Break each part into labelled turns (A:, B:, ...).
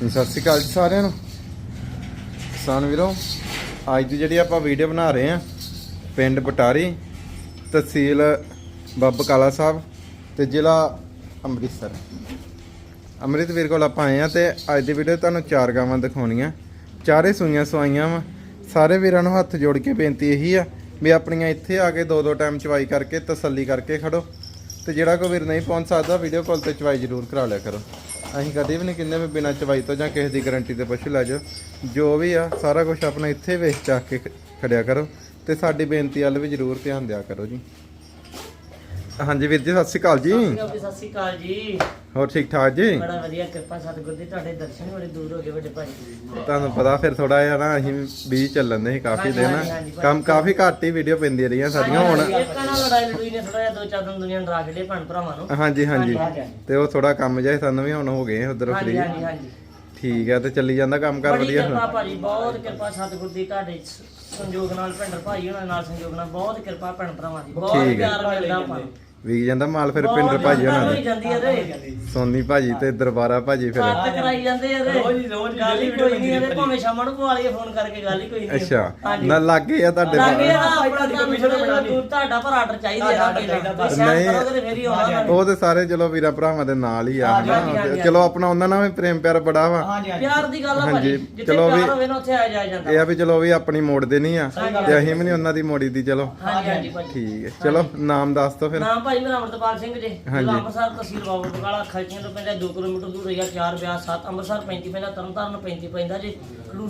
A: ਸਤਿ ਸ਼੍ਰੀ ਅਕਾਲ ਜੀ ਸਾਰਿਆਂ ਨੂੰ। ਕਿਸਾਨ ਵੀਰੋ, ਅੱਜ ਦੀ ਜਿਹੜੀ ਆਪਾਂ ਵੀਡੀਓ ਬਣਾ ਰਹੇ ਆ ਪਿੰਡ ਬਟਾਰੀ, ਤਹਿਸੀਲ ਬੱਬ ਕਾਲਾ ਸਾਹਿਬ ਤੇ ਜ਼ਿਲ੍ਹਾ ਅੰਮ੍ਰਿਤਸਰ। ਅੰਮ੍ਰਿਤ ਵੀਰ ਕੋਲ ਆਪਾਂ ਆਏ ਆ ਤੇ ਅੱਜ ਦੀ ਵੀਡੀਓ ਤੁਹਾਨੂੰ ਚਾਰ ਗਾਵਾਂ ਦਿਖਾਉਣੀਆਂ। ਚਾਰੇ ਸੂਈਆਂ ਸਵਾਈਆਂ ਵਾ। ਸਾਰੇ ਵੀਰਾਂ ਨੂੰ ਹੱਥ ਜੋੜ ਕੇ ਬੇਨਤੀ ਇਹੀ ਆ ਵੀ ਆਪਣੀਆਂ ਇੱਥੇ ਆ ਕੇ ਦੋ ਦੋ ਟਾਈਮ ਚਵਾਈ ਕਰਕੇ, ਤਸੱਲੀ ਕਰਕੇ ਖੜੋ। ਤੇ ਜਿਹੜਾ ਕੋਈ ਵੀਰ ਨਹੀਂ ਪਹੁੰਚ ਸਕਦਾ ਵੀਡੀਓ ਕਾਲ ਤੇ ਚਵਾਈ ਜ਼ਰੂਰ ਕਰਾ ਲਿਆ ਕਰੋ। ਅਸੀਂ ਕਦੇ ਵੀ ਨਹੀਂ ਕਹਿੰਦੇ ਵੀ ਬਿਨਾਂ ਚਵਾਈ ਤੋਂ ਜਾਂ ਕਿਸੇ ਦੀ ਗਾਰੰਟੀ ਤੇ ਪਸ਼ੂ ਲੈ ਜਾਓ। ਜੋ ਵੀ ਆ, ਸਾਰਾ ਕੁਝ ਆਪਣਾ ਇੱਥੇ ਵੇਚ ਚੱਕ ਕੇ ਖੜਿਆ ਕਰੋ ਤੇ ਸਾਡੀ ਬੇਨਤੀ ਵੱਲ ਵੀ ਜ਼ਰੂਰ ਧਿਆਨ ਦਿਆ ਕਰੋ ਜੀ। ਹਾਂਜੀ ਵੀਰ ਜੀ ਸਤਿ ਸ਼੍ਰੀ ਅਕਾਲ ਜੀ।
B: ਸਤਿ ਸ਼੍ਰੀ ਅਕਾਲ ਜੀ
A: ਹੋਰ ਠੀਕ ਠਾਕ ਜੀ?
B: ਬੜਾ ਵਧੀਆ ਕਿਰਪਾ ਸਤਿਗੁਰ ਦੀ ਤੁਹਾਡੇ ਦਰਸ਼ਨ ਬੜੇ ਦੂਰ ਹੋ ਗਏ ਵੱਡੇ ਭਾਈ
A: ਤੁਹਾਨੂੰ ਪਤਾ ਫਿਰ ਥੋੜਾ ਜਿਹਾ ਨਾ ਅਸੀਂ ਵੀ ਚੱਲਣ ਦੇ ਸੀ ਕਾਫੀ
B: ਹਾਂਜੀ,
A: ਦਿਨ।
B: ਹਾਂਜੀ, ਹਾਂਜੀ,
A: ਕੰਮ ਕਾਫੀ ਘੱਟ ਹੀ ਵੀਡੀਓ ਪੈਂਦੀਆਂ ਰਹੀਆਂ ਸਾਡੀਆਂ ਹੁਣ।
B: ਇੱਕ ਨਾਲ ਲੜਾਈ ਲੜੂਈ ਨੇ ਥੋੜਾ ਜਿਹਾ ਦੋ ਚਾਰ ਦਿਨ ਦੁਨੀਆ ਨੂੰ ਡਰਾ ਛੱਡੇ ਭੈਣ ਭਰਾਵਾਂ ਨੂੰ।
A: ਹਾਂਜੀ ਹਾਂਜੀ। ਤੇ ਉਹ ਥੋੜਾ ਕੰਮ ਜਿਹਾ ਸੀ ਸਾਨੂੰ ਵੀ ਹੁਣ ਹੋ ਗਏ ਉਧਰ ਫਰੀ
B: ਹਾਂਜੀ ਹਾਂਜੀ।
A: ਠੀਕ ਹੈ ਤੇ ਚੱਲੀ ਜਾਂਦਾ ਕੰਮ ਕਰ ਵਧੀਆ।
B: ਕਿਰਪਾ
A: ਹੁਣ
B: ਭਾਜੀ ਬਹੁਤ ਕਿਰਪਾ ਸਤਿਗੁਰ ਦੀ ਤੁਹਾਡੇ ਸੰਯੋਗ ਨਾਲ ਭਿੰਡਰ ਭਾਈ ਉਹਨਾਂ ਨਾਲ ਸੰਯੋਗ ਨਾਲ ਬਹੁਤ ਕਿਰਪਾ ਭੈਣ ਭਰਾਵਾਂ ਦੀ। ਬਹੁਤ। ਪਿਆਰ ਮਿਲਦਾ ਆਪਾਂ ਨੂੰ।
A: ਵੀ ਜਾਂਦਾ ਮਾਲ ਫਿਰ ਪਿੰਡਰ ਭਾਜੀ ਹੋਣਾ
B: ਹੋਈ
A: ਦੀ।
B: ਜਾਂਦੀ
A: ਸੋਨੀ ਭਾਜੀ ਤੇ ਦਰਬਾਰਾ ਭਾਜੀ ਫਿਰ।
B: ਸਾਥ ਕਰਾਈ ਜਾਂਦੇ ਆ ਤੇ।
C: ਰੋਜ਼ ਹੀ- ਰੋਜ਼ ਹੀ
B: ਗੱਲ ਹੀ ਕੋਈ ਨਹੀਂ ਇਹਦੇ ਭਾਵੇਂ ਸ਼ਾਮਾਂ ਨੂੰ ਪਵਾ ਲਈਏ ਫੋਨ ਕਰਕੇ ਗੱਲ ਹੀ ਕੋਈ ਨਹੀਂ
A: ਅੱਛਾ ਨਾ ਲੱਗੇ ਆ ਤੁਹਾਡੇ
B: ਲਾਗੇ ਆਪਣਾ। ਦੂਰ ਤੁਹਾਡਾ ਪਰ ਆਰਡਰ ਚਾਹੀਦਾ ਪਹਿਲਾਂ
A: ਨਹੀਂ।
B: ਸੈਂਡ ਕਰੋਗੇ ਤੇ ਫੇਰ ਹੀ ਆਉਣਾ
A: ਉਹ ਤੇ ਸਾਰੇ ਚਲੋ ਵੀਰਾ ਭਰਾਵਾਂ ਦੇ ਨਾਲ ਹੀ ਆ
B: ਹਾਂਜੀ,
A: ਹਨਾ?
B: ਹਾਂਜੀ,
A: ਤੇ
B: ਹਾਂਜੀ।
A: ਚਲੋ ਆਪਣਾ ਉਹਨਾਂ ਨਾਲ ਵੀ ਪ੍ਰੇਮ ਪਿਆਰ ਬੜਾ ਵਾ।
C: ਹਾਂਜੀ ਹਾਂਜੀ।
B: ਪਿਆਰ ਦੀ ਗੱਲ ਆ
A: ਹਾਂਜੀ,
B: ਭਾਜੀ ਜਿੱਥੇ
A: ਚਲੋ ਵੀ-
B: ਪਿਆਰ ਹੋਵੇ ਨਾ ਉੱਥੇ ਆ ਜਾਇਆ ਜਾਂਦਾ।
A: ਇਹ ਆ ਵੀ ਚਲੋ ਵੀ ਆਪਣੀ ਮੋੜਦੇ ਨਹੀਂ ਆ। ਤੇ ਅਸੀਂ ਵੀ ਨਹੀਂ ਉਹਨਾਂ ਦੀ ਮੋੜੀ ਦੀ ਚਲੋ।
B: ਹਾਂਜੀ ਹਾਂਜੀ ਭਾਜੀ।
A: ਠੀਕ ਹੈ। ਚਲੋ ਨਾਮ ਦੱਸ ਦਿਓ ਫਿਰ।
B: ਨਾਮ ਭਾਜੀ ਮੇਰਾ ਅਮਰਤਪਾਲ ਸਿੰਘ ਜੀ। ਜ਼ਿਲ੍ਹਾ ਅੰਮ੍ਰਿਤਸਰ ਤਹਿਸੀਲ ਬਾਬਾ ਬਕਾਲਾ ਖਰਚੀਆਂ ਤੋਂ ਪੈਂਦਾ 2 ਕਿਲੋਮੀਟਰ ਦੂਰ ਹੈਗਾ 4 ਵਿਆਹ 7 ਅੰਮ੍ਰਿਤਸਰ 35 ਪੈਂਦਾ ਤਰਨਤਾਰਨ 35 ਪੈਂਦਾ ਜੀ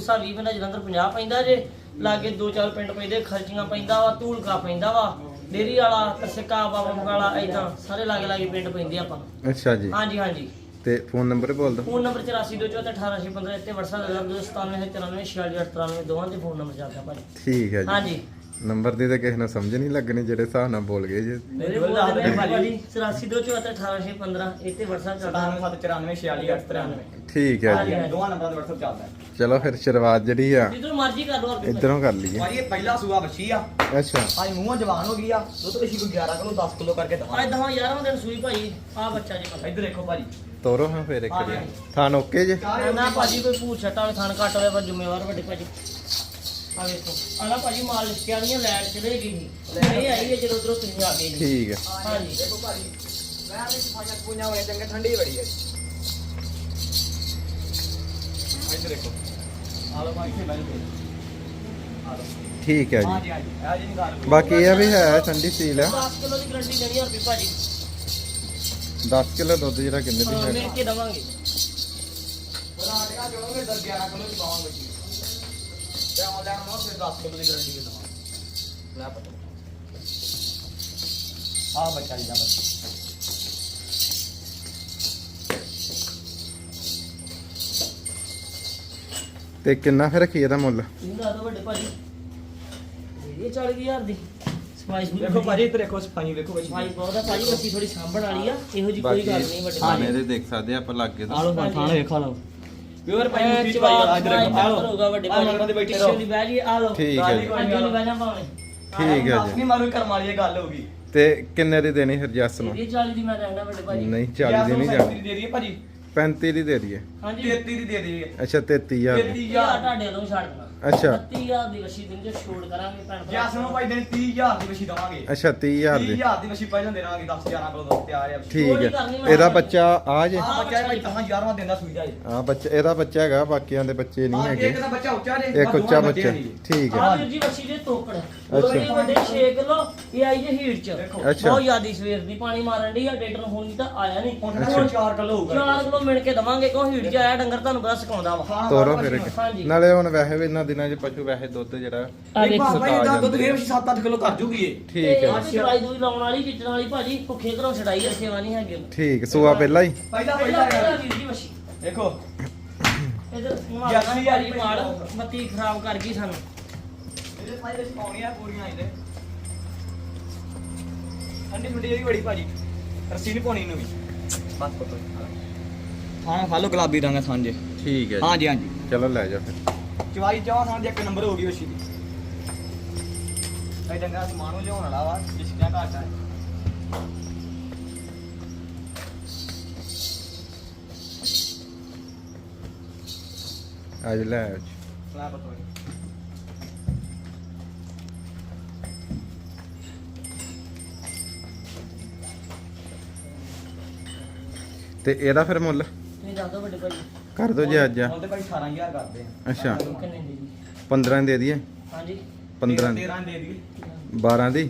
B: ਸਾਹਿਬ 20 ਪੈਂਦਾ ਜਲੰਧਰ 50 ਪੈਂਦਾ ਜੀ ਲਾਗੇ ਦੋ ਚਾਰ ਪਿੰਡ ਪੈਂਦੇ ਖਰਚੀਆਂ ਪੈਂਦਾ ਵਾ ਧੂਲਕਾ ਪੈਂਦਾ ਵਾ ਡੇਰੀ ਵਾਲਾ ਕਸਿਕਾ ਬਾਬਾ ਬਕਾਲਾ ਐਦਾਂ ਸਾਰੇ ਲਾਗੇ ਲਾਗੇ ਪਿੰਡ ਪੈਂਦੇ ਆਪਾਂ।
A: ਅੱਛਾ ਜੀ।
B: ਹਾਂਜੀ ਹਾਂਜੀ।
A: ਤੇ ਫੋਨ ਨੰਬਰ ਬੋਲ ਦਿਓ।
B: ਫੋਨ ਨੰਬਰ 84241815 ਇੱਥੇ WhatsApp ਦੇ ਨੰਬਰ 9794969893 ਦੋਵਾਂ ਦੇ ਫੋਨ ਨੰਬਰ ਚੱਲਦਾ ਭਾਜੀ।
A: ਠੀਕ ਹੈ ਜੀ।
B: ਹਾਂਜੀ।
A: ਨੰਬਰ ਦੀ ਤਾਂ ਕਿਸੇ ਨੂੰ ਸਮਝ ਨਹੀਂ ਲੱਗਣੀ ਜਿਹੜੇ ਹਿਸਾਬ ਨਾਲ ਬੋਲ ਗਏ ਜੀ।
B: ਮੇਰੇ ਫੋਨ ਨੰਬਰ ਹੈ ਭਾਜੀ। 84241815 ਇੱਥੇ WhatsApp ਚੱਲਦਾ।
C: 9794946893
A: ਠੀਕ ਹੈ ਜੀ।
C: ਦੋਵਾਂ ਨੰਬਰਾਂ ਦਾ WhatsApp ਚੱਲਦਾ ਹੈ।
A: ਚਲੋ ਫਿਰ ਸ਼ੁਰੂਆਤ ਜਿਹੜੀ ਆ
B: ਜਿੱਦੋਂ ਮਰਜ਼ੀ ਕਰ ਲਓ ਆਪਣੀ
A: ਇਧਰੋਂ ਕਰ ਲਈਏ।
C: ਭਾਈ ਇਹ ਪਹਿਲਾ ਸੂਆ ਬੱਚੀ ਆ।
A: ਅੱਛਾ।
C: ਅੱਜ ਮੂੰਹੋਂ ਜਵਾਨ ਹੋ ਗਈ ਆ। ਦੁੱਧ ਵਿੱਚ ਕੋਈ 11 ਕਿਲੋ 10 ਕਿਲੋ ਕਰਕੇ ਦਵਾ।
B: ਅੱਜ ਦਹਾਂ 11ਵਾਂ ਦਿਨ ਸੂਈ ਭਾਈ ਆ ਬੱਚਾ ਜੀ। ਮਤਲਬ
C: ਇੱਧਰ ਦੇਖੋ ਭਾਜੀ।
A: ਤੋਰੋ ਹਾਂ ਫਿਰ ਇੱਕ। ਵਾਰੀ। ਥਾਨ ਓਕੇ ਜੇ?
B: ਨਾ ਭਾਜੀ ਕੋਈ ਭੂਤ ਛੱਟਾ ਵਾਲੇ ਥਾਨ ਘੱਟ ਹੋਵੇ ਪਰ ਜ਼ਿੰਮੇਵਾਰ ਵੱਡੇ ਭਾਜੀ। ਆ ਵੇਖੋ। ਆਲਾ ਭਾਜੀ ਮਾਲ ਲਿਖਿਆ ਨਹੀਂ ਲੈਣ ਚਲੇ ਗਈ ਸੀ। ਇਹ ਆਈ ਹੈ ਜਦੋਂ ਉਧਰੋਂ ਤੁਸੀਂ ਆ ਗਏ ਜੀ
A: ਠੀਕ ਹੈ।
B: ਹਾਂਜੀ।
C: ਦੇਖੋ ਭਾਜੀ ਮੈਂ ਤੇ ਸਫਾਈਆਂ ਪੁਈਆਂ ਹੋਏ ਚੰਗੇ ਠੰਡੀ ਬੜੀ ਹੈ। ਇੱਧਰ ਦੇਖੋ। ਆ ਲੋ ਭਾਈ ਇੱਥੇ ਬੈਠ ਕੇ ਆ ਲੋ
A: ਠੀਕ ਹੈ ਜੀ।
C: ਆ ਨਿਕਾਲ
A: ਬਾਕੀ ਇਹ ਵੀ ਹੈ ਠੰਡੀ ਸੀਲ ਆ
B: 10 ਕਿਲੋ ਦੀ ਗਰੰਟੀ ਦੇਣੀ ਆ ਰੁਪਏ ਭਾਜੀ।
A: 10 ਕਿਲੋ ਦੁੱਧ ਜਿਹੜਾ ਕਿੰਨੇ ਦੀ
B: ਹਾਂ,
A: ਹੈ?
B: ਮਿਲ ਕੇ ਦਵਾਂਗੇ।
C: ਰਾਟਕਾ ਜੋੜੋਗੇ 10 11 ਕਿਲੋ ਦੀ ਪਾਵਾਂਗੇ। ਜੀ ਤੇ ਆਨਲਾਈਨ ਫਿਰ 10 ਕਿਲੋ ਦੀ ਗਾਰੰਟੀ ਦੇ ਦਵਾਂਗੇ ਲੈ ਪਤਾ ਆ ਬੱਚਾ ਜੀ ਦਾ ਬੱਚਾ
A: ਤੇ ਕਿੰਨਾ ਫਿਰ ਰੱਖੀ ਇਹਦਾ ਮੁੱਲ?
B: ਦੱਸ ਦਿਓ ਵੱਡੇ ਭਾਜੀ? ਇਹ 40000 ਦੀ। ਸਪਾਈਸ
C: ਦੇਖੋ ਭਾਜੀ ਇੱਧਰ ਦੇਖੋ ਸਫ਼ਾਈ ਵੇਖੋ ਬੱਚੀ
B: ਭਾਈ ਬਹੁਤ ਆ ਭਾਜੀ ਬੱਚੀ ਥੋੜੀ ਸਾਂਭਣ ਵਾਲੀ ਆ। ਇਹੋ ਜੀ ਕੋਈ ਗੱਲ ਨਹੀਂ ਵੱਡੇ ਭਾਜੀ।
A: ਦੇਖ ਸਕਦੇ ਆਪਾਂ ਲੱਗੇ
C: ਆ ਲੋ ਥਾਣੇ ਵੇਖੋ ਲਓ। ਪਿਓਰ ਭਾਈ ਮੁੱਠੀ
B: ਚਵਾ
C: ਭਾਈ ਲੋ
B: ਹੋਗਾ ਵੱਡੇ
C: ਮਗਰਾਂ ਦੇ ਬੈਠੇ ਰਹੋ।
B: ਦੀ ਬਹਿ ਜੀ ਆ ਲਓ।
A: ਠੀਕ ਹੈ ਜੀ।
B: ਅੱਗੇ ਨਹੀਂ ਬਹਿਣਾ ਭਾਵੇਂ
A: ਠੀਕ ਹੈ ਜੀ।
C: ਨਹੀਂ ਮਾਰੂ ਕਰਮ ਵਾਲੀ ਗੱਲ ਹੋ ਗਈ।
A: ਤੇ ਕਿੰਨੇ ਦੀ ਦੇਣੀ ਫਿਰ ਜੱਸ ਨੂੰ?
B: ਇਹ 40 ਦੀ ਮੈਂ ਰਹਿਣਾ ਵੱਡੇ ਭਾਜੀ
A: ਨਹੀਂ 40 ਦੀ ਨਹੀਂ ਜਾਣੀ।
C: ਦੇ ਦਈਏ ਭਾਜੀ।
A: 35 ਦੀ ਦੇ ਦਈਏ।
B: ਹਾਂਜੀ।
C: 33 ਦੀ ਦੇ ਦਈਏ।
A: ਅੱਛਾ 33000 ਦੀ।
B: 30000 ਤੁਹਾਡੇ ਵੱਲੋਂ ਛੱਡ ਦੇਣਾ।
A: ਅੱਛਾ।
B: 30000 ਦੀ ਵਸ਼ੀ ਦਿਨ ਜੇ ਛੋੜ ਕਰਾਂਗੇ ਭੈਣ ਭਰਾ।
C: ਜੈਸ ਨੂੰ ਭਾਈ ਦੇਣੀ 30000 ਦੀ ਮਸ਼ੀ ਦਵਾਂਗੇ।
A: ਅੱਛਾ 30000 ਦੀ।
C: 30000 ਦੀ ਮਸ਼ੀ ਪਹਿਲਾਂ ਦੇ ਦਾਂਗੇ 10 11 ਕਿਲੋ ਦੁੱਧ ਤਿਆਰ ਆ
A: ਠੀਕ ਹੈ। ਇਹਦਾ ਬੱਚਾ ਆ ਜੇ।
C: ਆ ਬੱਚਾ ਭਾਈ 10 11ਵਾਂ ਦਿਨ ਦਾ ਸੂਈ ਜਾਏ
A: ਆ ਬੱਚਾ ਇਹਦਾ ਬੱਚਾ ਹੈਗਾ ਬਾਕੀਆਂ ਦੇ ਬੱਚੇ ਨਹੀਂ
C: ਹਾਂ
A: ਹੈਗੇ।
C: ਇੱਕ ਦਾ ਬੱਚਾ ਉੱਚਾ ਜੇ
A: ਇੱਕ ਉੱਚਾ ਬੱਚਾ। ਠੀਕ ਹੈ।
B: ਆ ਵੀਰ ਜੀ ਵਸ਼ੀ ਦੇ ਤੋਕੜ।
A: ਅੱਛਾ।
B: ਇਹ ਵੱਡੇ 6 ਕਿਲੋ ਇਹ ਆਈ ਜੇ ਹੀਟ ਚ। ਬਹੁਤ ਜ਼ਿਆਦੀ ਸਵੇਰ ਦੀ ਪਾਣੀ ਮਾਰਨ ਦੀ ਆ ਡੇਟਰ ਹੋਣੀ ਤਾਂ ਆਇਆ ਨਹੀਂ।
C: ਹੁਣ ਤਾਂ 4 ਕਿਲੋ ਹੋਊਗਾ।
B: 4 ਕਿਲੋ ਮਿਣ ਕੇ ਦਵਾਂਗੇ ਕਿਉਂ ਹੀਟ ਚ ਆਇਆ ਡੰਗਰ ਤੁਹਾਨੂੰ ਪਤਾ ਸਿਖਾਉਂਦਾ ਵਾ।
A: ਤੋਰੋ ਫਿਰ ਨਾਲੇ ਹੁਣ ਵੈਸੇ ਵੀ ਇਹਨਾਂ ਦਿਨਾਂ 'ਚ ਪਸ਼ੂ ਵੈਸੇ ਦੁੱਧ ਜਿਹੜਾ
B: ਆ
C: ਨਹੀਂ
B: ਦੇਖੋ।
C: ਭਾਈ ਇਹਦਾ ਦੁੱਧ ਫੇਰ 7-8 ਕਿਲੋ ਕਰ ਜੂਗੀ ਇਹ।
A: ਠੀਕ ਹੈ।
B: ਇਹ ਚੜਾਈ ਦੂਈ ਲਾਉਣ ਵਾਲੀ ਖਿੱਚਣ ਵਾਲੀ ਭਾਜੀ ਭੁੱਖੇ ਘਰੋਂ ਛਡਾਈ ਆ ਸੇਵਾ ਨਹੀਂ ਹੈਗੀ।
A: ਠੀਕ ਸੂਆ ਪਹਿਲਾਂ ਹੀ।
C: ਪਹਿਲਾਂ
B: ਪਹਿਲਾਂ
C: ਪਹਿਲਾਂ
B: ਪਹਿਲਾਂ
C: ਯਾਰ।
B: ਵੀਰ ਜੀ ਵਸ਼ੀ
C: ਦੇਖੋ।
B: ਇਧਰ
C: ਜਾਸੀ
B: ਮਾਰੀ
C: ਵਾਲੀ
B: ਮਾਲ। ਮੱਤੀ ਖਰਾਬ ਕਰ ਗਈ ਸਾਨੂੰ।
C: ਇਹਦੇ ਭਾਈ ਦੇ ਪਾਉਣੀਆਂ ਪੂਰੀਆਂ ਇਹਦੇ। ਠੰਡੀ ਠੰਡੀ ਇਹਦੀ ਬੜੀ ਭਾਜੀ। ਰੱਸੀ ਨਹੀਂ ਪਾਉਣੀ ਇਹਨੂੰ ਵੀ। ਬਸ ਪਤੋ। ਹਾਂ ਫਾਲੋ ਗੁਲਾਬੀ ਰੰਗ ਸਾਂਝੇ।
A: ਠੀਕ ਹੈ ਜੀ।
C: ਹਾਂਜੀ ਹਾਂਜੀ।
A: ਚਲੋ ਲੈ ਜਾ ਫਿਰ।
C: ਚਵਾਈ ਚਾਹ ਸਾਂਝੇ ਇੱਕ ਨੰਬਰ ਹੋ ਗਈ ਵਸ਼ੀ ਦੀ ਇਹ ਡੰਗਾ ਸਮਾਨ ਹੋ ਜਾਉਣ ਵਾਲਾ ਵਾ ਜਿਸਕਾ ਘਾਟਾ ਹੈ
A: ਅੱਜ ਲੈ ਆਇਓ ਜੀ।
C: ਲੈ ਪਤੋ
A: ਤੇ ਇਹਦਾ ਫਿਰ ਮੁੱਲ?
B: ਤੁਸੀਂ ਦੱਸ ਦਿਓ ਵੱਡੇ ਭਾਜੀ
A: ਕਰ ਦੋ ਜੀ ਅੱਜ
C: ਤੇ ਭਾਈ 18000 ਕਰਦੇ ਆ।
A: ਅੱਛਾ।
B: ਕਿੰਨੇ ਦੀ ਜੀ
A: 15 ਦੇ ਦਈਏ?
B: ਹਾਂਜੀ।
A: 15 ਦੀ।
C: 13 ਦੇ ਦਈਏ।
A: 12 ਦੀ?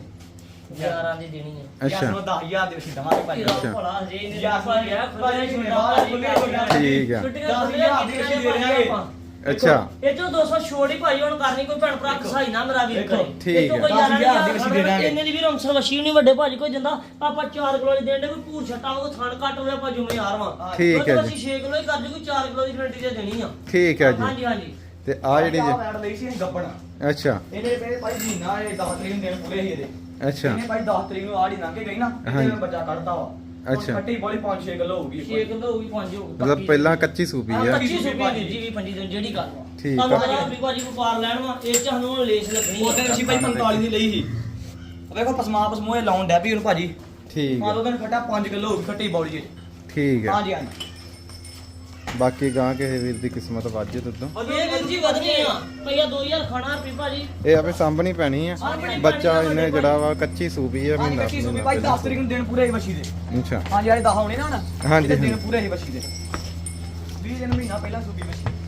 B: 11 ਦੀ ਦੇਣੀ ਹੈ
A: ਅੱਛਾ।
C: 10000 ਦੇ ਵਿੱਚ ਦਵਾਂਗੇ ਭਾਈ।
A: ਅੱਛਾ।
B: ਭਲਾ ਹਜੇ ਇਹਨੇ
C: ਯਾਰ,
B: ਭਾਈ ਆ
C: ਭਾਈ
B: ਖੁੱਲੇ
C: ਬਾਹਰ ਖੁੱਲੇ ਹੋ ਜਾਣੇ।
A: ਠੀਕ ਆ।
B: ਛੁੱਟੀਆਂ
C: ਦਸ
B: ਖੁੱਲੀਆਂ
C: ਹਜ਼ਾਰ ਦੀ
B: ਕੀਤੀਆਂ
C: ਅਸੀਂ ਦੇ।
A: ਅੱਛਾ।
B: ਇਹ ਚੋਂ 200 ਛੋੜ ਹੀ ਭਾਈ ਹੁਣ ਕਰਨੀ ਕੋਈ ਭੈਣ ਭਰਾ ਕਸਾਈ ਨਾ ਮੇਰਾ ਵੀਰ ਕਰੇ।
A: ਠੀਕ
B: ਇਹ। ਕੋਈ ਯਾਰਾਂ
C: ਹਜ਼ਾਰ ਦੀ
B: ਦੀ
C: ਅਸੀਂ
B: ਵੀਰ ਅੰਸਰ ਵਸ਼ੀ ਨਹੀਂ ਵੱਡੇ ਭਾਜੀ ਕੋਈ ਦਿੰਦਾ। ਆਪਾਂ 4 ਕਿਲੋ ਦੀ ਦੇਣ ਦੇ ਕੋਈ ਭੂਰ ਛੱਟਾ ਉਹ ਥਣ ਕੱਟ ਹੋਇਆ ਆਪਾਂ ਜ਼ਿੰਮੇਵਾਰ ਵਾਂ।
A: ਠੀਕ ਹੈ
B: ਅਸੀਂ
A: ਜੀ।
B: 6 ਕਿਲੋ ਹੀ ਕਰ ਜੂ ਕੋਈ 4 ਕਿਲੋ ਦੀ ਗਰੰਟੀ ਦੇ ਦੇਣੀ ਆ।
A: ਠੀਕ ਹੈ ਜੀ।
B: ਹਾਂਜੀ ਹਾਂਜੀ।
A: ਤੇ ਆ ਜਿਹੜੀ ਜੀ
C: ਐਡ ਲਈ ਸੀ ਅਸੀਂ ਗੱਬਣ।
A: ਅੱਛਾ।
C: ਇਹਨੇ ਮੇਰੇ ਭਾਈ ਮਹੀਨਾ ਇਹ 10 ਤਰੀਕ ਨੂੰ ਦਿਨ ਪੂਰੇ ਹੀ ਇਹਦੇ।
A: ਅੱਛਾ।
C: ਇਹਨੇ ਭਾਈ 10 ਤਰੀਕ ਨੂੰ ਆੜੀ ਲੰਘ ਕੇ ਗਈ ਨਾ। ਇਹਨੇ ਬੱਚਾ ਕੱਢਦਾ ਵਾ।
A: ਅੱਛਾ।
C: ਖੱਟੀ ਬੋਲੀ 5-6 ਕਿਲੋ ਹੋਊਗੀ
B: 6 ਕਿਲੋ ਹੋਊਗੀ 5 ਹੋਊਗੀ।
A: ਮਤਲਬ ਪਹਿਲਾਂ ਕੱਚੀ ਸੂਪੀ ਆ।
B: ਕੱਚੀ ਸੁਪੀ ਦੀ ਜੀ ਵੀ ਪੰਜੀ ਦਿਨ ਜਿਹੜੀ ਗੱਲ ਵਾ
A: ਠੀਕ
B: ਤੁਹਾਨੂੰ
A: ਆ।
B: ਪਤਾ ਵੀ ਭਾਜੀ ਵਪਾਰ ਲੈਣ ਵਾ ਇਹ ਚ ਸਾਨੂੰ ਹੁਣ ਲੇਸ ਲੱਗਣੀ
C: ਉਹਦੇ ਅਸੀਂ ਭਾਈ 45 ਦੀ ਲਈ ਸੀ। ਉਹ ਵੇਖੋ ਪਸਮਾ ਪਸਮੋਏ ਲਾਉਣ ਡੈ ਪਈ ਉਹਨੂੰ ਭਾਜੀ।
A: ਠੀਕ
C: ਮਾਂ
A: ਹੈ
C: ਲੋ ਦਿਨ ਖੱਟਾ 5 ਕਿਲੋ ਹੋਊਗੀ ਖੱਟੀ ਬੋਲੀ ਜੀ
A: ਠੀਕ ਹੈ
C: ਹਾਂਜੀ ਹਾਂਜੀ।
A: ਬਾਕੀ ਗਾਂ ਕਿਸੇ ਵੀਰ ਦੀ ਕਿਸਮਤ ਵਾਜੇ ਤੁਦੋਂ
B: ਇਹ ਵੀਰ ਜੀ ਵਧਣੀ ਆ। ਭਈਆ 2000 ਖਾਣਾ ਰੁਪਏ ਭਾਜੀ।
A: ਇਹ ਆਪੇ ਸਾਂਭਣੀ ਪੈਣੀ ਆ। ਬੱਚਾ ਇਹਨੇ ਜਿਹੜਾ ਵਾ ਕੱਚੀ ਸੂਪੀ ਆ ਮਹੀਨਾ
C: ਕੱਚੀ ਸੁਪੀ ਭਾਈ 10 ਤਰੀਕ ਨੂੰ ਦਿਨ ਪੂਰੇ ਹੀ ਵਸ਼ੀ ਦੇ।
A: ਅੱਛਾ।
C: ਹਾਂਜੀ ਵਾਲੇ 10 ਹੋਣੇ ਨਾ ਹੁਣ।
A: ਹਾਂਜੀ,
C: ਦਿਨ। ਪੂਰੇ ਹੀ ਵਸ਼ੀ ਦੇ। 20 ਦਿਨ ਮਹੀਨਾ ਪਹਿਲਾਂ ਸੁਪੀ ਵਸ਼ੀ।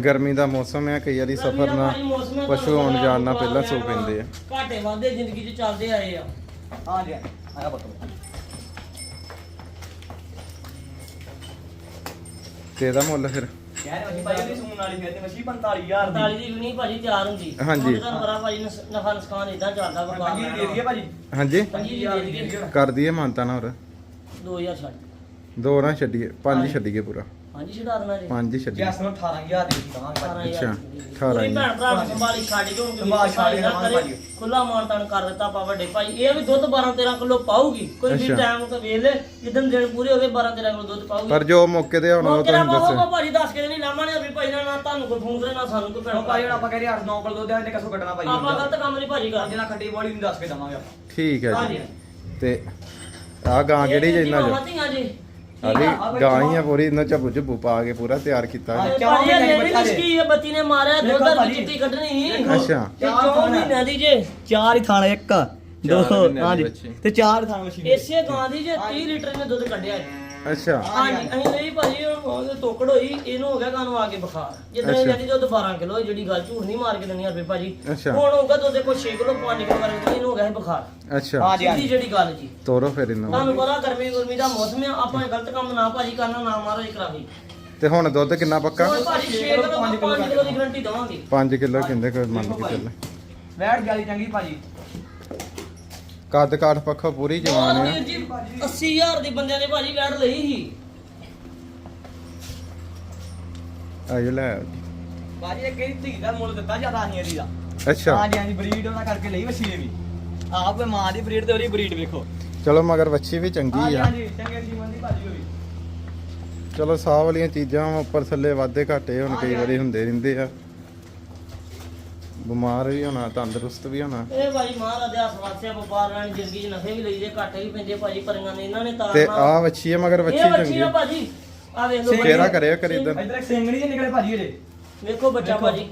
A: ਗਰਮੀ ਦਾ ਮੌਸਮ ਹੈ ਕਈ ਵਾਰੀ ਸਫਰ ਨਾ ਪਸ਼ੂ ਆਉਣ ਜਾਣ ਨਾਲ ਪਹਿਲਾਂ ਸੋ ਪੈਂਦੇ ਆ।
B: ਘਾਟੇ ਵਾਧੇ ਜ਼ਿੰਦਗੀ 'ਚ ਚੱਲਦੇ ਆਏ ਆ।
C: ਹਾਂਜੀ ਹਾਂਜੀ ਆਇਆ ਬਤੋ
A: ਤੇ ਇਹਦਾ ਮੁੱਲ ਫਿਰ।
C: ਕਹਿ ਰਹੇ ਵਸ਼ੀ ਭਾਈ ਉਹਦੀ ਸੂਣ ਵਾਲੀ ਫਿਰ ਤੇ ਵਸ਼ੀ 45000
B: 45
C: ਦੀ।
B: ਦੀ ਵੀ ਨਹੀਂ ਭਾਜੀ ਤਿਆਰ ਹੁੰਦੀ।
A: ਹਾਂਜੀ।
B: ਹੁਣ ਤੁਹਾਨੂੰ ਪਤਾ ਭਾਜੀ ਨਸ- ਨਫਾ ਨੁਕਸਾਨ ਇਦਾਂ ਚੱਲਦਾ ਵਪਾਰ
C: ਪੰਜੀ ਦੀ ਦੇ ਦਈਏ ਭਾਜੀ।
A: ਹਾਂਜੀ।
B: ਪੰਜੀ ਦੀ ਦੇ ਦਈਏ।
A: ਕਰ ਦਈਏ ਮਾਨਤਾ ਨਾ ਹੋਰ।
B: 2000 ਛੱਡ।
A: ਦੋ ਨਾ ਛੱਡੀਏ ਪੰਜ। ਛੱਡੀਏ ਪੂਰਾ।
B: ਹਾਂਜੀ ਛਡਾ ਦੇਣਾ ਜੀ।
A: ਪੰਜ ਹੀ ਛੱਡੀਏ
C: ਜੈਸ ਨੂੰ 18000 ਦੀ ਦਵਾਂਗੇ ਭਾਜੀ
A: ਅੱਛਾ,
B: 18
A: 18
B: ਭੈਣ ਭਰਾ ਨੂੰ ਸੰਭਾਲੀ ਛੱਡ ਹੁਣ
C: ਸੰਭਾਲ ਛੱਡ ਕੇ ਦਵਾਂਗੇ ਭਾਜੀ।
B: ਖੁੱਲਾ ਮਾਨਤਾਨ ਕਰ ਦਿੱਤਾ ਆਪਾਂ ਵੱਡੇ ਭਾਈ। ਇਹ ਵੀ ਦੁੱਧ 12 13 ਕਿਲੋ ਪਾਊਗੀ। ਕੋਈ ਵੀ। ਟਾਈਮ ਤੋਂ ਵੇਖ ਲੈ ਜਿੱਦਨ ਦਿਨ ਪੂਰੇ ਹੋ ਗਏ 12 13 ਕਿਲੋ ਦੁੱਧ ਪਾਊਗੀ।
A: ਪਰ ਜੋ ਮੌਕੇ ਤੇ ਹੁਣ ਉਹ
B: ਮੌਕੇ
A: ਤੁਹਾਨੂੰ
B: ਬਾਬਾ
A: ਦੱਸਿਆ।
B: ਭਾਜੀ ਦੱਸ ਕੇ ਨਹੀਂ ਲਾਮਾ ਨੇ ਵੀ ਭਾਈ ਨਾ ਨਾ ਤੁਹਾਨੂੰ ਕੋਈ ਫੋਨ ਕਰੇ ਨਾ ਸਾਨੂੰ ਕੋਈ ਭੈਣ
C: ਭਾਈ ਹੁਣ ਆਪਾਂ ਕਹਿੰਦੇ 8 9 ਕਿਲੋ ਦੁੱਧ ਇਹਨੇ ਕਿਸੋਂ ਕੱਢਣਾ ਭਾਜੀ
B: ਆਪਾਂ ਗਲਤ ਕੰਮ ਨਹੀਂ ਭਾਜੀ ਕਰਦੇ।
C: ਜਿਹਨਾਂ ਖੱਟੀ ਬੋਲੀ ਨੂੰ ਦੱਸ ਕੇ ਦਵਾਂਗੇ ਆਪਾਂ।
A: ਠੀਕ ਹੈ ਜੀ। ਤੇ ਆ ਗਾਂ ਕਿਹੜੀ ਜੇ
B: ਧੀਆਂ ਜੀ।
C: ਬਈ
A: ਗਾਂ ਹੀ ਆ ਪੂਰੀ ਇਹਨਾਂ ਝੱਬੂ ਝੱਬੂ ਪਾ ਕੇ ਪੂਰਾ ਤਿਆਰ ਕੀਤਾ
C: ਹਾਂ। ਮਹੀਨੇ
B: ਇਹ
C: ਦੀ ਬੱਚਾ
B: ਬੱਤੀ? ਨੇ ਮਾਰਿਆ
C: ਦੇਖੋ
B: ਦੀ
C: ਭਾਜੀ।
B: ਚਿੱਟੀ ਕੱਢਣੀ। ਸੀ
A: ਅੱਛਾ।
B: ਤੇ ਚੌਂ ਮਹੀਨਿਆਂ ਦੀ ਜੇ।
C: ਚਾਰ ਹੀ ਥਾਣਾ ਇੱਕ। ਦੋ
A: ਮਹੀਨਿਆਂ ਦੀ
C: ਹਾਂਜੀ।
A: ਬੱਚੀ।
C: ਤੇ ਚਾਰ ਥਾਣਾ ਮਸ਼ੀਨ।
B: ਇਸੇ ਗਾਂ ਦੀ ਜੇ 30 ਲੀਟਰ ਨੇ ਦੁੱਧ ਕੱਢਿਆ
A: ਅੱਛਾ।
B: ਹਾਂਜੀ ਅਸੀਂ ਲਈ ਭਾਜੀ ਉਹ ਤੋਕੜ ਹੋਈ ਇਹਨੂੰ ਹੋ ਗਿਆ ਗਾਂ ਨੂੰ ਆ ਕੇ ਬੁਖਾਰ। ਜਿੱਦਾਂ
A: ਅੱਛਾ।
B: ਜਾਂਦੀ ਦੁੱਧ 12 ਕਿਲੋ ਜਿਹੜੀ ਗੱਲ ਝੂਠ ਨਹੀਂ ਮਾਰ ਕੇ ਦੇਣੀ ਰੁਪਏ ਭਾਜੀ।
A: ਅੱਛਾ।
B: ਹੁਣ ਹੋਊਗਾ ਦੁੱਧ ਕੋਈ 6 ਕਿਲੋ 5 ਕਿਲੋ ਕਰਕੇ ਇਹਨੂੰ ਹੋ ਗਿਆ ਸੀ ਬੁਖਾਰ।
A: ਅੱਛਾ।
C: ਹਾਂਜੀ
B: ਸਿੱਧੀ
C: ਹਾਂਜੀ
B: ਜਿਹੜੀ ਗੱਲ ਜੀ।
A: ਤੋਰੋ ਫਿਰ ਇਹਨਾਂ। ਨੂੰ।
B: ਤੁਹਾਨੂੰ ਪਤਾ ਗਰਮੀ ਗੁਰਮੀ ਦਾ ਮੌਸਮ ਆ ਆਪਾਂ ਇਹ ਗਲਤ ਕੰਮ ਨਾ ਭਾਜੀ ਕਰਨਾ ਨਾ ਮਹਾਰਾਜ ਕਰਾਵੇ।
A: ਤੇ ਹੁਣ ਦੁੱਧ ਕਿੰਨਾ ਪੱਕਾ?
B: ਹੁਣ ਭਾਜੀ 6 ਕਿਲੋ 5 ਕਿਲੋ ਦੀ ਗਰੰਟੀ ਦਵਾਂਗੇ।
A: 5 ਕਿਲੋ ਕਹਿੰਦੇ ਕੋਈ ਮੰਨ ਕੇ ਚੱਲ।
C: ਵੈਟ ਜਾਲੀ ਚੰਗੀ ਭਾਜੀ।
A: ਕੱਦ ਕਾਠ ਪੱਖੋਂ ਪੂਰੀ ਜਵਾਨ ਆ।
B: ਵੀਰ ਜੀ 80000 ਦੇ ਬੰਦਿਆਂ ਨੇ ਭਾਜੀ ਵੈਟ ਲਈ ਸੀ।
A: ਆਜੋ ਲੈ। ਆਓ ਜੀ।
C: ਭਾਜੀ ਇਹ ਕਿਹੜੀ ਧੀ ਦਾ ਮੁੱਲ ਦਿੱਤਾ ਜ਼ਿਆਦਾ ਨਹੀਂ ਇਹਦੀ ਦਾ।
A: ਅੱਛਾ।
C: ਹਾਂਜੀ ਹਾਂਜੀ ਬਰੀਡ ਉਹਨਾਂ ਕਰਕੇ ਲਈ ਵਸੀਲੇ ਵੀ। ਆਪ ਮਾਂ ਦੀ ਬਰੀਡ ਤੇ ਉਹਦੀ ਬਰੀਡ ਵੇਖੋ।
A: ਚਲੋ ਮਗਰ ਵੱਛੀ ਵੀ ਚੰਗੀ
C: ਹਾਂਜੀ
A: ਆ।
C: ਹਾਂਜੀ ਚੰਗੇ ਜੀਵਨ ਦੀ ਭਾਜੀ ਹੋਈ।
A: ਚਲੋ ਸਾਹ ਵਾਲੀਆਂ ਚੀਜ਼ਾਂ ਉੱਪਰ ਥੱਲੇ ਵਾਧੇ ਘਾਟੇ ਹੁਣ ਕਈ ਵਾਰੀ ਹੁੰਦੇ ਰਹਿੰਦੇ ਆ। ਬਿਮਾਰ ਵੀ ਹੋਣਾ ਤੰਦਰੁਸਤ ਵੀ ਹੋਣਾ।
B: ਇਹ ਭਾਜੀ ਮਹਾਰਾਜ ਦੇ ਹਸਵਾਸਿਆ ਵਪਾਰ ਲੈਣ ਜ਼ਿੰਦਗੀ 'ਚ ਨਫੇ ਵੀ ਲਈਦੇ ਘਾਟੇ ਵੀ ਪੈਂਦੇ ਭਾਜੀ ਪਰੀਆਂ ਨੇ ਇਹਨਾਂ ਨੇ
A: ਤੇ
B: ਤਾਰਨਾ
A: ਆ ਵੱਛੀ ਆ ਮਗਰ ਵੱਛੀ
B: ਇਹ ਬੱਚੀ
A: ਚੰਗੀ
B: ਆ ਭਾਜੀ। ਆ ਵੇਖ ਲਓ
A: ਚਿਹਰਾ ਕਰਿਓ ਕਰੀ ਇੱਧਰ।
C: ਇਧਰ ਇੱਕ ਸਿੰਗੜੀ ਜਿਹੇ ਨਿਕਲੇ ਭਾਜੀ ਇਹਦੇ।
B: ਵੇਖੋ ਬੱਚਾ। ਭਾਜੀ।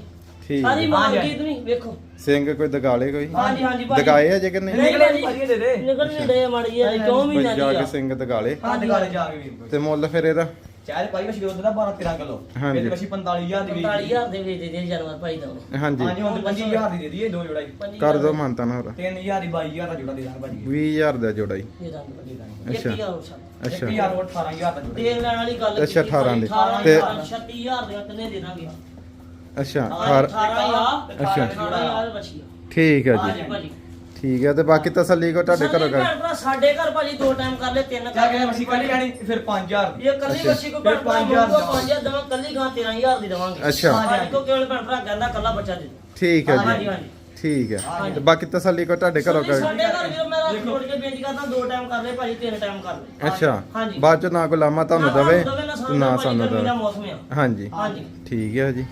A: ਠੀਕ
B: ਸਾਰੀ। ਮਾਂ
C: ਹਾਂਜੀ,
B: ਦੀ ਨਹੀਂ ਵੇਖੋ।
A: ਸਿੰਘ ਕੋਈ ਦਗਾਲੇ ਕੋਈ?
B: ਹਾਂਜੀ ਹਾਂਜੀ ਭਾਜੀ।
A: ਦਗਾਏ ਆ ਜੇ ਕਿ ਨਹੀਂ?
B: ਨਹੀਂ
C: ਨਿਕਲੇ
B: ਭਾਜੀ
C: ਭਾਜੀ ਇਹਦੇ ਦੇ
B: ਨਿਕਲ ਨਹੀਂ ਡੇ ਮਾੜੀ ਇਹ ਕਿਉਂ ਵੀ ਨਾ
A: ਜਾ
B: ਜੀ
A: ਕੇ ਸਿੰਘ ਦਗਾਲੇ।
C: ਹਾਂ ਦੁਕਾਨੇ ਜਾ ਕੇ ਵੀਰ
A: ਤੇ ਮੁੱਲ ਫਿਰ ਇਹਦਾ?
C: ਚਾਹੇ ਭਾਈ ਮਸ਼ੀ ਦੁੱਧ ਦਾ 12 13 ਕਿਲੋ।
A: ਹਾਂਜੀ।
C: ਇਹਦੇ ਮਸ਼ੀ 45000 ਦੀ ਵੀ
B: 45000 ਦੇ ਵੇਚ ਦੇ ਦੇ ਜਾਨਵਰ ਭਾਈ ਦਾ ਉਹਨੇ
A: ਹਾਂਜੀ
C: ਹਾਂਜੀ ਹੁਣ 25000 ਦੀ ਦੇ ਦਈਏ ਦੋ ਜੋੜਾ ਹੀ
B: ਪੰਜੀ
A: ਕਰ
B: ਹਜ਼ਾਰ
A: ਦੋ ਮਾਨਤਾ ਨਾ ਹੋਰ।
C: 3000 ਦੀ 22000 ਦਾ ਜੋੜਾ ਦੇ ਦਾਂਗੇ ਭਾਜੀ।
A: 20000 ਦਾ ਜੋੜਾ ਹੀ
B: ਦੇ ਦਾਂਗੇ ਭਾਜੀ।
C: ਦੇ ਦਾਂਗੇ
B: ਇੱਕ
A: ਅੱਛਾ।
B: ਹਜ਼ਾਰ ਹੋਰ ਛੱਡ
A: ਅੱਛਾ।
C: 1000 ਉਹ 18000 ਦਾ ਜੋੜਾ।
B: ਤੇਲ ਲੈਣ ਵਾਲੀ ਗੱਲ
A: ਅੱਛਾ,
B: ਕੀਤੀ
A: 18 ਦੇ।
B: ਤੇ
A: ਤੇ-
B: 36000 ਦੇ ਕਿੰਨੇ ਦੇ ਦਾਂਗੇ।
A: ਅੱਛਾ
B: ਹਾਂ,
A: ਹਰ
B: 18000
A: ਅੱਛਾ।
B: 18000 ਬਚੀ
A: ਠੀਕ ਹੈ
B: ਹਾਂਜੀ
A: ਜੀ
B: ਭਾਜੀ।
A: ਠੀਕ ਹੈ ਤੇ ਬਾਕੀ ਤਸੱਲੀ ਕੋ ਤੁਹਾਡੇ ਘਰੋਂ ਕਰ
B: ਸਾਡੇ ਘਰ ਭਾਜੀ ਦੋ ਟਾਈਮ ਕਰ ਲੈ ਤਿੰਨ
C: ਜਾ ਕੇ ਮਸ਼ੀ ਕੱਢ ਲੈਣੀ ਫਿਰ 5000 ਦੀ।
B: ਇਹ ਕੱਲੀ। ਬੱਚੀ ਕੋ ਭੈਣ ਭਰਾ
C: ਫਿਰ ਪੰਜ ਹਜ਼ਾਰ
B: ਮੰਗੂਗਾ 5000 ਦੇਵਾਂ ਕੱਲੀ ਗਾਂ 13000 ਦੀ ਦੇਵਾਂਗੇ।
A: ਅੱਛਾ।
B: ਹਾਂਜੀ ਕੋ ਕੇਵਲ ਭੈਣ ਭਰਾ ਕਹਿੰਦਾ ਕੱਲਾ ਬੱਚਾ ਦੇ ਦਿਓ।
A: ਠੀਕ ਹੈ
B: ਹਾਂਜੀ
A: ਜੀ।
B: ਹਾਂਜੀ
A: ਠੀਕ ਹੈ। ਤੇ ਬਾਕੀ ਤਸੱਲੀ ਕੋ ਤੁਹਾਡੇ ਘਰੋਂ ਕਰ
B: ਸਾਡੇ ਘਰ ਵੀ ਮੈਂ ਰਾਤ ਜੋੜ ਕੇ ਬੇਨਤੀ ਕਰਦਾ ਦੋ ਟਾਈਮ ਕਰ ਲੈ ਭਾਜੀ ਤਿੰਨ ਟਾਈਮ ਕਰ ਲੈ
A: ਅੱਛਾ।
B: ਹਾਂਜੀ।
A: ਬਾਅਦ ਚ ਨਾ ਕੋਈ ਲਾਮਾ ਤੁਹਾਨੂੰ
B: ਨਾ
A: ਦਵੇ ਨਾ
B: ਭਾਜੀ
A: ਸਾਨੂੰ
B: ਗਰਮੀ ਦਾ
A: ਦਵੇ।
B: ਮੌਸਮ ਆ।
A: ਹਾਂਜੀ।
B: ਹਾਂਜੀ।
A: ਠੀਕ ਹੈ ਜੀ।